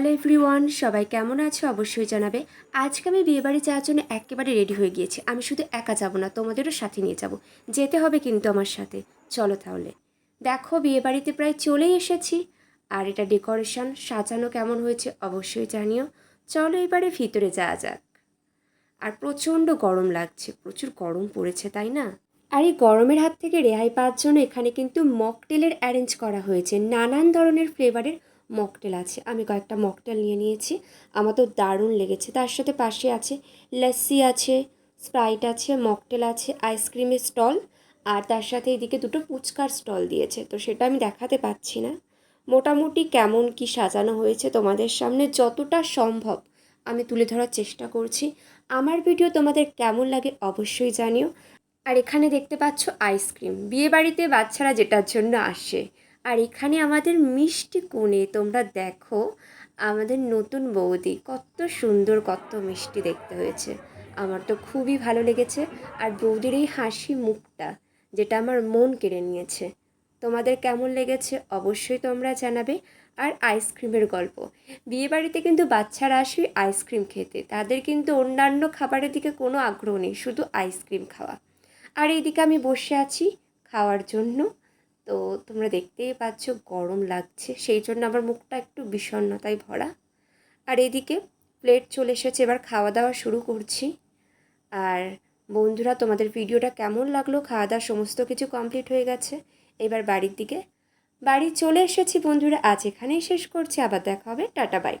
Hello everyone, সবাই কেমন আছো অবশ্যই জানাবে। আজকে আমি বিয়েবাড়ি যাওয়ার জন্য একেবারে রেডি হয়ে গিয়েছি। আমি শুধু একা যাব না, তোমাদেরও সাথে নিয়ে যাব। যেতে হবে কিন্তু আমার সাথে। চলো তাহলে। দেখো, বিয়েবাড়িতে প্রায় চলেই এসেছি। আর এটা ডেকোরেশন, সাজানো কেমন হয়েছে অবশ্যই জানিও। চলো এবারে ভিতরে যাওয়া যাক। আর প্রচণ্ড গরম লাগছে। প্রচুর গরম পড়েছে, তাই না? আর এই গরমের হাত থেকে রেহাই পাওয়ার জন্য এখানে কিন্তু মকটেলের অ্যারেঞ্জ করা হয়েছে। নানান ধরনের ফ্লেভারের মকটেল আছে। আমি কয়েকটা মকটেল নিয়ে নিয়েছি। আমার তো দারুণ লেগেছে। তার সাথে পাশে আছে লস্যি আছে, স্প্রাইট আছে, মকটেল আছে, আইসক্রিমের স্টল। আর তার সাথে এদিকে দুটো ফুচকার স্টল দিয়েছে। তো সেটা আমি দেখাতে পাচ্ছি না। মোটামুটি কেমন কি সাজানো হয়েছে তোমাদের সামনে যতটা সম্ভব আমি তুলে ধরার চেষ্টা করছি। আমার ভিডিও তোমাদের কেমন লাগে অবশ্যই জানিও। আর এখানে দেখতে পাচ্ছ আইসক্রিম। বিয়ে বাড়িতে বাচ্চারা যেটার জন্য আসে। আর এখানে আমাদের মিষ্টি কোণে তোমরা দেখো আমাদের নতুন বৌদি, কত সুন্দর, কত মিষ্টি দেখতে হয়েছে। আমার তো খুবই ভালো লেগেছে আর বৌদির এই হাসি মুখটা যেটা আমার মন কেড়ে নিয়েছে। তোমাদের কেমন লেগেছে অবশ্যই তোমরা জানাবে। আর আইসক্রিমের গল্প, বিয়েবাড়িতে কিন্তু বাচ্চারা আসে আইসক্রিম খেতে, তাদের কিন্তু অন্যান্য খাবারের দিকে কোনো আগ্রহ নেই, শুধু আইসক্রিম খাওয়া। আর এইদিকে আমি বসে আছি খাওয়ার জন্য। তো তোমরা দেখতেই পাচ্ছ গরম লাগছে। সেই জন্য আমার মুখটা একটু বিষণ্ণতায় ভরা। আর এদিকে প্লেট চলে এসেছে, এবার খাওয়া দাওয়া শুরু করছি। আর বন্ধুরা, তোমাদের ভিডিওটা কেমন লাগল? খাওয়া দাওয়া সমস্ত কিছু কমপ্লিট হয়ে গেছে। এবার বাড়ির দিকে। বাড়ি চলে এসেছি বন্ধুরা, আজ এখানেই শেষ করছি। আবার দেখা হবে। Tata bye